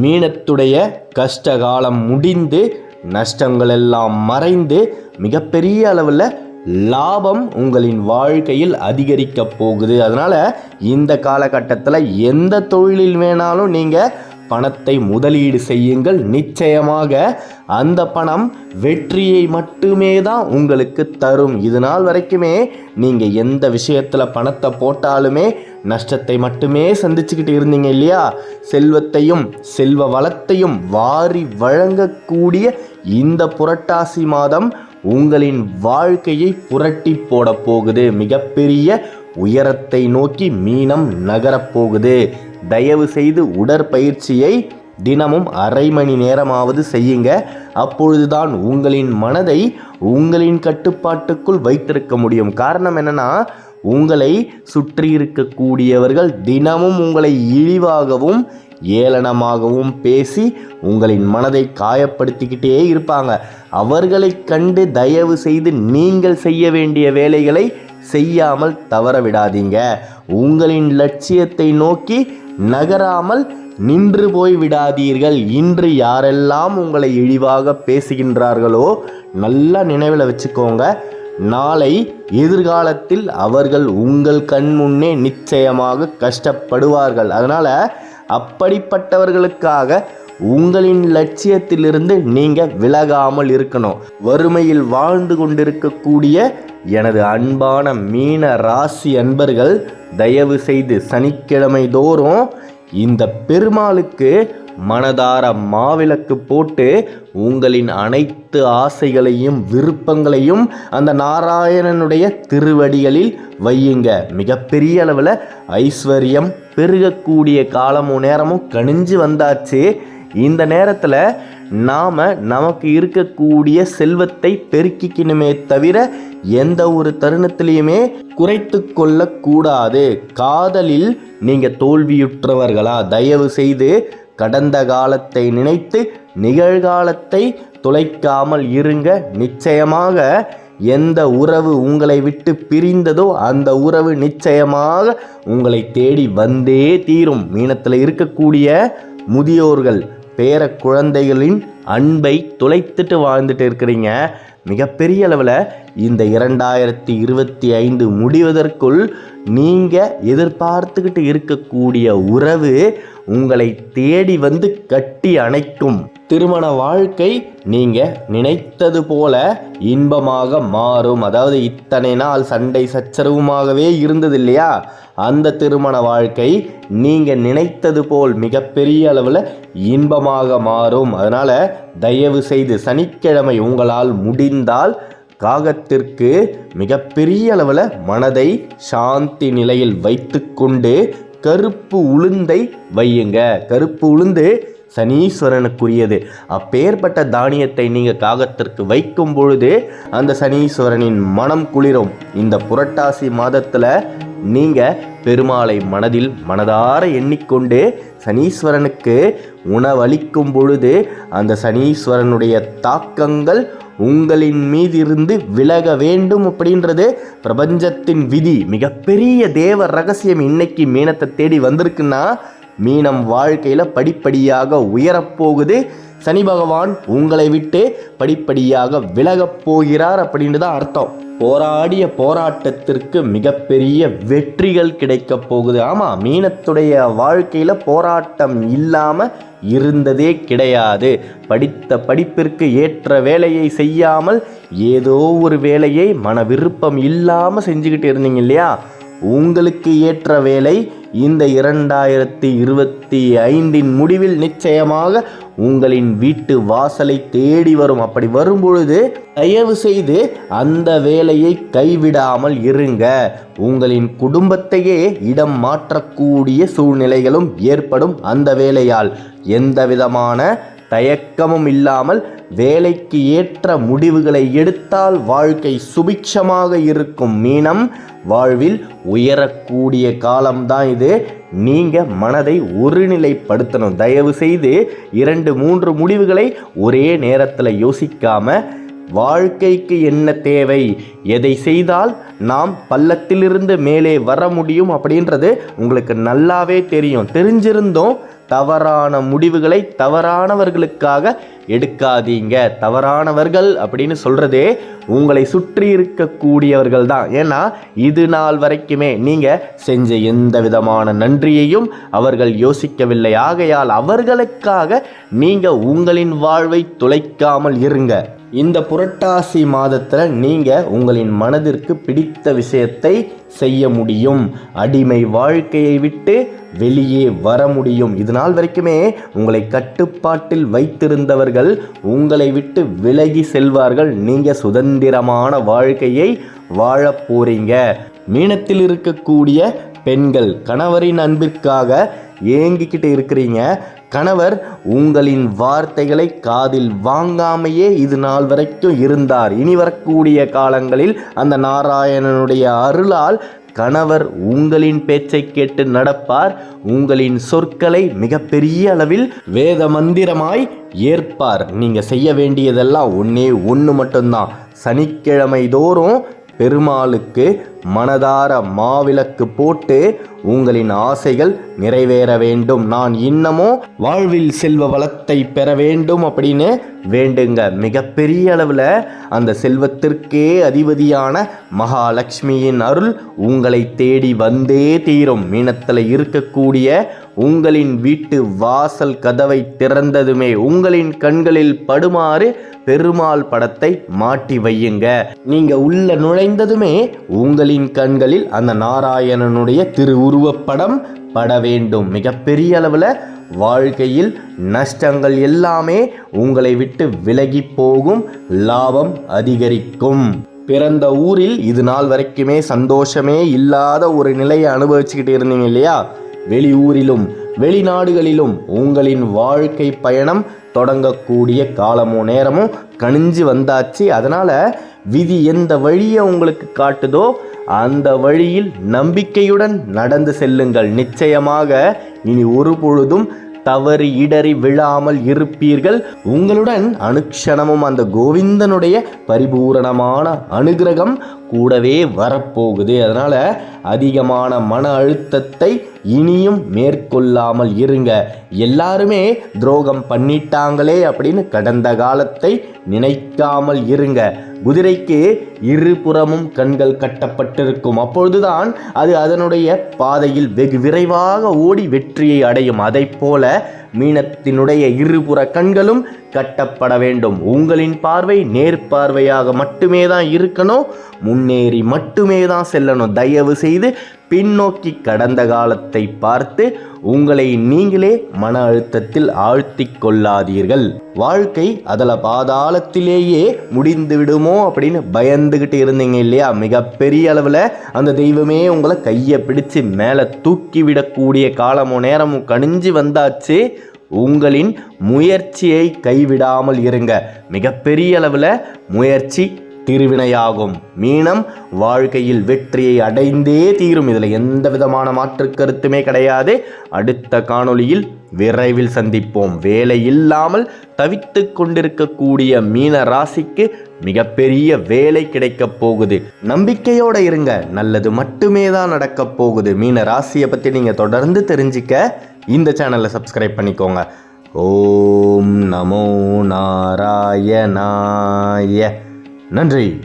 மீனத்துடைய கஷ்டகாலம் முடிந்து நஷ்டங்கள் எல்லாம் மறைந்து மிகப்பெரிய அளவில் லாபம் உங்களின் வாழ்க்கையில் அதிகரிக்க போகுது. அதனால் இந்த காலகட்டத்தில் எந்த தொழிலில் வேணாலும் நீங்கள் பணத்தை முதலீடு செய்யுங்கள். நிச்சயமாக அந்த பணம் வெற்றியை மட்டுமே தான் உங்களுக்கு தரும். இது நாள் வரைக்குமே நீங்கள் எந்த விஷயத்தில் பணத்தை போட்டாலுமே நஷ்டத்தை மட்டுமே சந்திச்சுக்கிட்டு இருந்தீங்க இல்லையா? செல்வத்தையும் செல்வ வளத்தையும் வாரி வழங்கக்கூடிய இந்த புரட்டாசி மாதம் உங்களின் வாழ்க்கையை புரட்டி போட போகுது. மிகப்பெரிய உயரத்தை நோக்கி மீனம் நகரப்போகுது தயவு செய்து உடற்பயிற்சியை தினமும் அரை மணி நேரமாவது செய்யுங்க. அப்பொழுதுதான் உங்களின் மனதை உங்களின் கட்டுப்பாட்டுக்குள் வைத்திருக்க முடியும். காரணம் என்னன்னா உங்களை சுற்றி இருக்கக்கூடியவர்கள் தினமும் உங்களை இழிவாகவும் ஏளனமாகவும் பேசி உங்களின் மனதை காயப்படுத்திக்கிட்டே இருப்பாங்க. அவர்களை கண்டு தயவு செய்து நீங்கள் செய்ய வேண்டிய வேலைகளை செய்யாமல் தவற விடாதீங்க. உங்களின் லட்சியத்தை நோக்கி நகராமல் நின்று போய் விடாதீர்கள். இன்று யாரெல்லாம் உங்களை இழிவாக பேசுகின்றார்களோ நல்லா நினைவில் வச்சுக்கோங்க. நாளை எதிர்காலத்தில் அவர்கள் உங்கள் கண் முன்னே நிச்சயமாக கஷ்டப்படுவார்கள். அதனால் அப்படிப்பட்டவர்களுக்காக உங்களின் லட்சியத்திலிருந்து நீங்கள் விலகாமல் இருக்கணும். வறுமையில் வாழ்ந்து கொண்டிருக்கக்கூடிய எனது அன்பான மீன ராசி அன்பர்கள் தயவு செய்து சனிக்கிழமை தோறும் இந்த பெருமாளுக்கு மனதார மாவிளக்கு போட்டு உங்களின் அனைத்து ஆசைகளையும் விருப்பங்களையும் அந்த நாராயணனுடைய திருவடிகளில் வையுங்க. மிகப்பெரிய அளவில் ஐஸ்வர்யம் பெருகக்கூடிய காலமும் நேரமும் கணிஞ்சு வந்தாச்சு. இந்த நேரத்தில் நாம் நமக்கு இருக்கக்கூடிய செல்வத்தை பெருக்கிக்கணுமே தவிர எந்த ஒரு தருணத்திலையுமே குறைத்து கொள்ளக்கூடாது காதலில் நீங்கள் தோல்வியுற்றவர்களா? தயவு செய்து கடந்த காலத்தை நினைத்து நிகழ்காலத்தை துளைக்காமல் இருங்க. நிச்சயமாக எந்த உறவு உங்களை விட்டு பிரிந்ததோ அந்த உறவு நிச்சயமாக உங்களை தேடி வந்தே தீரும். மீனத்தில் இருக்கக்கூடிய முதியோர்கள் பேர குழந்தைகளின் அன்பை துளைத்துட்டு வாழ்ந்துட்டு இருக்கிறீங்க. மிகப்பெரிய அளவில் இந்த இரண்டாயிரத்தி இருபத்தி ஐந்து முடிவதற்குள் நீங்கள் எதிர்பார்த்துக்கிட்டு இருக்கக்கூடிய உறவு உங்களை தேடி வந்து கட்டி அணைக்கும். திருமண வாழ்க்கை நீங்கள் நினைத்தது போல இன்பமாக மாறும். அதாவது இத்தனை நாள் சண்டை சச்சரவுமாகவே இருந்தது இல்லையா? அந்த திருமண வாழ்க்கை நீங்கள் நினைத்தது போல் மிகப்பெரிய அளவில் இன்பமாக மாறும். அதனால் தயவு செய்து சனிக்கிழமை உங்களால் முடிந்தால் காகத்திற்கு மிகப்பெரிய அளவில் மனதை சாந்தி நிலையில் வைத்துக்கொண்டு கருப்பு உளுந்தை வையுங்க. கருப்பு உளுந்து சனீஸ்வரனுக்குரியது. அப்பேற்பட்ட தானியத்தை நீங்கள் காகத்திற்கு வைக்கும் பொழுது அந்த சனீஸ்வரனின் மனம் குளிரும். இந்த புரட்டாசி மாதத்தில் நீங்கள் பெருமாளை மனதில் மனதார எண்ணிக்கொண்டு சனீஸ்வரனுக்கு உணவளிக்கும் பொழுது அந்த சனீஸ்வரனுடைய தாக்கங்கள் உங்களின் மீதிருந்து விலக வேண்டும் அப்படின்றது பிரபஞ்சத்தின் விதி. மிகப்பெரிய தேவ ரகசியம் இன்னைக்கு மீனத்தை தேடி வந்திருக்குன்னா மீனம் வாழ்க்கையில் படிப்படியாக உயரப்போகுது சனி பகவான் உங்களை விட்டு படிப்படியாக விலகப் போகிறார் அப்படின்னு தான் அர்த்தம். போராடிய போராட்டத்திற்கு மிகப்பெரிய வெற்றிகள் கிடைக்க போகுது. ஆமாம் மீனத்துடைய வாழ்க்கையில் போராட்டம் இல்லாமல் இருந்ததே கிடையாது. படித்த படிப்பிற்கு ஏற்ற வேலையை செய்யாமல் ஏதோ ஒரு வேலையை மன விருப்பம் இல்லாமல் செஞ்சுக்கிட்டு இருந்தீங்க இல்லையா? உங்களுக்கு ஏற்ற வேலை இந்த இரண்டாயிரத்தி இருபத்தி ஐந்தின் முடிவில் நிச்சயமாக உங்களின் வீட்டு வாசலை தேடி வரும். அப்படி வரும்பொழுது தயவு செய்து அந்த வேலையை கைவிடாமல் இருங்க. உங்களின் குடும்பத்தையே இடம் மாற்றக்கூடிய சூழ்நிலைகளும் ஏற்படும் அந்த வேலையால். எந்த விதமான தயக்கமும் இல்லாமல் வேலைக்கு ஏற்ற முடிவுகளை எடுத்தால் வாழ்க்கை சுபிட்சமாக இருக்கும் மீனம். வாழ்வில் உயரக்கூடிய காலம்தான் இது. நீங்கள் மனதை ஒருநிலைப்படுத்தணும். தயவு செய்து இரண்டு மூன்று முடிவுகளை ஒரே நேரத்தில் யோசிக்காமல் வாழ்க்கைக்கு என்ன தேவை? எதை செய்தால் நாம் பள்ளத்திலிருந்து மேலே வர முடியும் அப்படின்றது உங்களுக்கு நல்லாவே தெரியும். தெரிஞ்சிருந்தும். தவறான முடிவுகளை தவறானவர்களுக்காக எடுக்காதீங்க. தவறானவர்கள் அப்படின்னு சொல்கிறதே உங்களை சுற்றி இருக்கக்கூடியவர்கள் தான். ஏன்னா இது நாள் வரைக்குமே நீங்கள் செஞ்ச எந்த விதமான நன்றியையும் அவர்கள் யோசிக்கவில்லை. ஆகையால் அவர்களுக்காக நீங்கள் உங்களின் வாழ்வை துளைக்காமல் இருங்க. இந்த புரட்டாசி மாதத்தில் நீங்கள் உங்களின் மனதிற்கு பிடித்த விஷயத்தை செய்ய முடியும். அடிமை வாழ்க்கையை விட்டு வெளியே வர முடியும். இது நாள் வரைக்குமே உங்களை கட்டுப்பாட்டில் வைத்திருந்தவர்கள் உங்களை விட்டு விலகி செல்வார்கள். நீங்கள் சுதந்திரமான வாழ்க்கையை வாழப் போறீங்க. மீனத்தில் இருக்கக்கூடிய பெண்கள் கணவரின் அன்பிற்காக ஏங்கிக்கிட்டு இருக்கிறீங்க. கணவர் உங்களின் வார்த்தைகளை காதில் வாங்காமையே இது நாள் வரைக்கும் இருந்தார். இனி வரக்கூடிய காலங்களில் அந்த நாராயணனுடைய அருளால் கணவர் உங்களின் பேச்சை கேட்டு நடப்பார். உங்களின் சொற்களை மிகப்பெரிய அளவில் வேத மந்திரமாய் ஏற்பார். நீங்கள் செய்ய வேண்டியதெல்லாம் ஒன்றே ஒன்று மட்டும்தான். சனிக்கிழமை தோறும் பெருமாளுக்கு மனதார மாவிளக்கு போட்டு உங்களின் ஆசைகள் நிறைவேற வேண்டும். நான் இன்னமும் வாழ்வில் செல்வ வளத்தை பெற வேண்டும் அப்படின்னு வேண்டுங்க. மிகப்பெரிய அளவில் அந்த செல்வத்திற்கே அதிபதியான மகாலட்சுமியின் அருள் உங்களை தேடி வந்தே தீரும். மீனத்தில் இருக்கக்கூடிய உங்களின் வீட்டு வாசல் கதவை திறந்ததுமே உங்களின் கண்களில் படுமாறு பெருமாள் படத்தை மாட்டி வையுங்க. நீங்க உள்ள நுழைந்ததுமே உங்களின் கண்களில் அந்த நாராயணனுடைய திருவுருவப்படம் பட வேண்டும். மிகப்பெரிய அளவில் வாழ்க்கையில் நஷ்டங்கள் எல்லாமே உங்களை விட்டு விலகி போகும் லாபம் அதிகரிக்கும். பிறந்த ஊரில் இது நாள் வரைக்குமே சந்தோஷமே இல்லாத ஒரு நிலையை அனுபவிச்சுக்கிட்டு இருந்தீங்க இல்லையா? வெளியூரிலும் வெளிநாடுகளிலும் உங்களின் வாழ்க்கை பயணம் தொடங்கக்கூடிய காலமோ நேரமோ கணிஞ்சு வந்தாச்சு. அதனால் விதி எந்த வழியை உங்களுக்கு காட்டுதோ அந்த வழியில் நம்பிக்கையுடன் நடந்து செல்லுங்கள். நிச்சயமாக இனி ஒரு பொழுதும் தவறி இடறி விழாமல் இருப்பீர்கள். உங்களுடன் அனுக்ஷணமும் அந்த கோவிந்தனுடைய பரிபூரணமான அனுகிரகம் கூடவே வரப்போகுது. அதனால் அதிகமான மன அழுத்தத்தை இனியும் மேற்கொள்ளாமல் இருங்க. எல்லாருமே துரோகம் பண்ணிட்டாங்களே அப்படின்னு கடந்த காலத்தை நினைக்காமல் இருங்க. குதிரைக்கு இருபுறமும் கண்கள் கட்டப்பட்டிருக்கும். அப்பொழுதுதான் அது அதனுடைய பாதையில் வெகு விரைவாக ஓடி வெற்றியை அடையும். அதை போல மீனத்தினுடைய இருபுற கண்களும் கட்டப்பட வேண்டும். உங்களின் பார்வை நேர்பார்வையாக மட்டுமே தான் இருக்கணும். முன்னேறி மட்டுமே தான் செல்லணும். தயவு செய்து பின்னோக்கி கடந்த காலத்தை பார்த்து உங்களை நீங்களே மன அழுத்தத்தில் ஆழ்த்தி கொள்ளாதீர்கள். வாழ்க்கை அதில் பாதாளத்திலேயே முடிந்து விடுமோ அப்படின்னு பயந்துக்கிட்டு இருந்தீங்க இல்லையா? மிகப்பெரிய அளவில் அந்த தெய்வமே உங்களை கையை பிடிச்சு மேலே தூக்கி விடக்கூடிய காலமும் நேரமும் கணிஞ்சு வந்தாச்சு. உங்களின் முயற்சியை கைவிடாமல் இருங்க. மிகப்பெரிய அளவில் முயற்சி திருவினையாகும். மீனம் வாழ்க்கையில் வெற்றியை அடைந்தே தீரும். இதில் எந்த விதமான மாற்று கருத்துமே கிடையாது. அடுத்த காணொளியில் விரைவில் சந்திப்போம். வேலை இல்லாமல் தவித்து கொண்டிருக்கக்கூடிய மீன ராசிக்கு மிகப்பெரிய வேலை கிடைக்கப் போகுது. நம்பிக்கையோடு இருங்க. நல்லது மட்டுமே தான் நடக்கப் போகுது. மீன ராசியை பற்றி நீங்கள் தொடர்ந்து தெரிஞ்சுக்க இந்த சேனலை சப்ஸ்கிரைப் பண்ணிக்கோங்க. ஓம் நமோ நாராயணாய. நன்றி.